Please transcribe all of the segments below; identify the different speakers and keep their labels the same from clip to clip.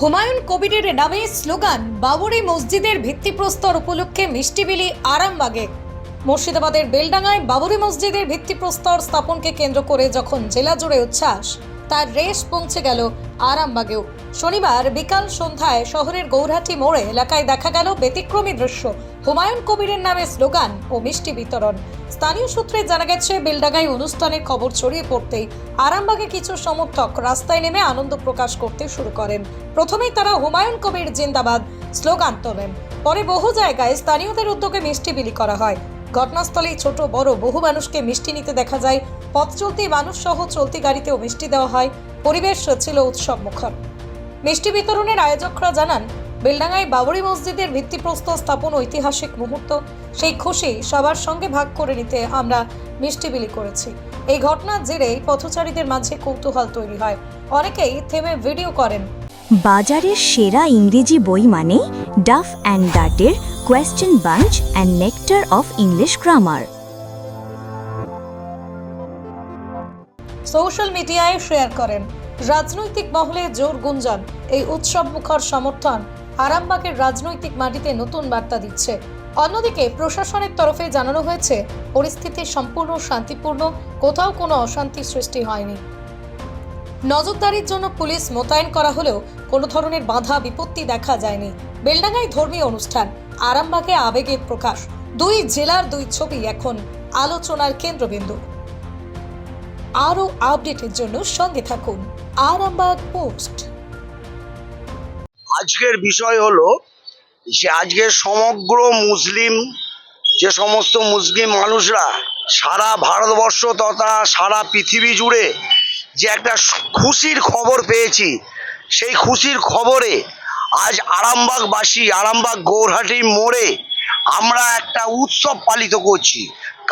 Speaker 1: হুমায়ুন কবিরের নামে স্লোগান, বাবরি মসজিদের ভিত্তিপ্রস্তর উপলক্ষে মিষ্টিবিলি আরামবাগে। মুর্শিদাবাদের বেলডাঙ্গায় বাবরি মসজিদের ভিত্তিপ্রস্তর স্থাপনকে কেন্দ্র করে যখন জেলা জুড়ে উচ্ছ্বাস তার রেশ পৌঁছে গেল আরামবাগেও। শনিবার বিকাল সন্ধ্যায় শহরের গৌরহাটি মোড়ে এলাকায় দেখা গেল ব্যতিক্রমী দৃশ্য। হুমায়ুন কবিরের নামে স্লোগান ও মিষ্টি বিতরণ। স্থানীয় সূত্রে জানা গেছে, বেলডাঙ্গায় অনুষ্ঠানের খবর ছড়িয়ে পড়তেই আরামবাগে কিছু সমর্থক রাস্তায় নেমে আনন্দ প্রকাশ করতে শুরু করেন। প্রথমেই তারা হুমায়ুন কবির জিন্দাবাদ স্লোগান তোলেন। পরে বহু জায়গায় স্থানীয়দের উদ্যোগে মিষ্টি বিলি করা হয়। ঘটনাস্থলেই ছোট, বড়, বহু মানুষকে মিষ্টি নিতে দেখা যায়। পথ চলতি মানুষ সহ চলতি গাড়িতেও মিষ্টি দেওয়া হয়। পরিবেশ ছিল উৎসব মুখর। মিষ্টি বিতরণের আয়োজকরা জানান, বেলডাঙ্গায় বাবরি মসজিদের ভিত্তিপ্রস্তর স্থাপন ঐতিহাসিক মুহূর্ত। সেই খুশি সবার সঙ্গে ভাগ করে নিতে আমরা মিষ্টি বিলি করেছি। এই ঘটনার জেরে পথচারীদের মাঝে কৌতূহল তৈরি হয়। অনেকেই থেমে ভিডিও করেন।
Speaker 2: বাজারের সেরা ইংরেজি বই মানে ডাফ অ্যান্ড ডাটের question bank and nectar of English grammar
Speaker 1: social মিডিয়ায় শেয়ার করেন। রাজনৈতিক মহলে জোর গুঞ্জন, এই উৎসব মুখর সমর্থন আরামবাগের রাজনৈতিক মাটিতে নতুন বার্তা দিচ্ছে। অন্যদিকে প্রশাসনের তরফে জানানো হয়েছে, পরিস্থিতি সম্পূর্ণ শান্তিপূর্ণ, কোথাও কোনো অশান্তি সৃষ্টি হয়নি। নজরদারির জন্য পুলিশ মোতায়েন করা হলেও কোনো ধরনের বাধা, বিপত্তি দেখা যায়নি। বেলডাঙ্গায় ধর্মীয় অনুষ্ঠান, আরামবাগে আবেগের প্রকাশ। দুই জেলার দুই ছবি এখন আলোচনার কেন্দ্রবিন্দু। আরও আপডেটের জন্য সঙ্গে থাকুন আরামবাগ পোস্ট।
Speaker 3: আজকের বিষয় হলো যে আজকে সমগ্র মুসলিম, যে সমস্ত মুসলিম মানুষরা সারা ভারতবর্ষ তথা সারা পৃথিবী জুড়ে যে একটা খুশির খবর পেয়েছি, সেই খুশির খবরে আজ আরামবাগবাসী, আরামবাগ গৌরহাটি মোড়ে আমরা একটা উৎসব পালিত করছি।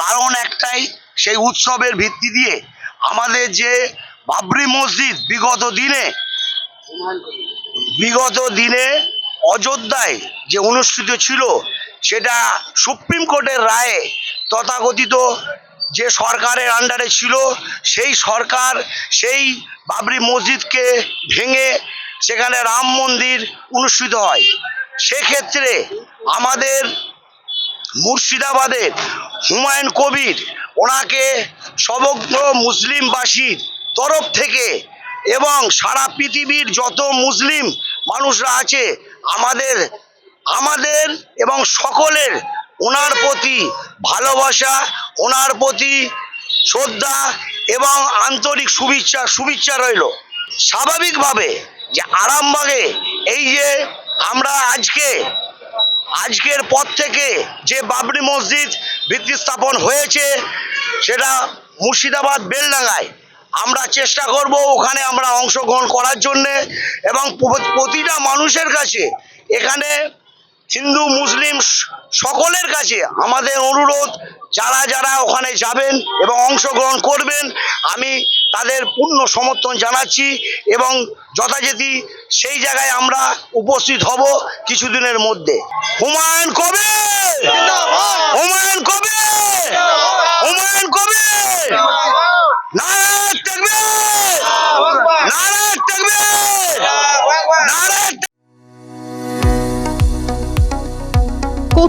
Speaker 3: কারণ একটাই, সেই উৎসবের ভিত্তি দিয়ে আমাদের যে বাবরি মসজিদ বিগত দিনে বিগত দিনে অযোধ্যায় যে অনুষ্ঠিত ছিল, সেটা সুপ্রিম কোর্টের রায়ে তথাকথিত যে সরকারের আন্ডারে ছিল, সেই সরকার সেই বাবরি মসজিদকে ভেঙে সেখানে রাম মন্দির অনুষ্ঠিত হয়। সেক্ষেত্রে আমাদের মুর্শিদাবাদের হুমায়ুন কবির ওনাকে সমগ্র মুসলিমবাসীর তরফ থেকে এবং সারা পৃথিবীর যত মুসলিম মানুষরা আছে, আমাদের আমাদের এবং সকলের ওনার প্রতি ভালোবাসা, ওনার প্রতি শ্রদ্ধা এবং আন্তরিক শুভেচ্ছা শুভেচ্ছা রইল। স্বাভাবিকভাবে যে আরামবাগে এই যে আমরা আজকে, আজকের পর থেকে যে বাবরি মসজিদ ভিত্তি স্থাপন হয়েছে, সেটা মুর্শিদাবাদ বেলডাঙ্গায়, আমরা চেষ্টা করব ওখানে আমরা অংশগ্রহণ করার জন্যে এবং প্রতিটা মানুষের কাছে এখানে হিন্দু মুসলিম সকলের কাছে আমাদের অনুরোধ যারা যারা ওখানে যাবেন এবং অংশগ্রহণ করবেন আমি তাদের পূর্ণ সমর্থন জানাচ্ছি এবং যথাযথি সেই জায়গায় আমরা উপস্থিত হব কিছুদিনের মধ্যে। হুমায়ুন কবে? হুমায়ুন কবে? হুমায়ুন কবে?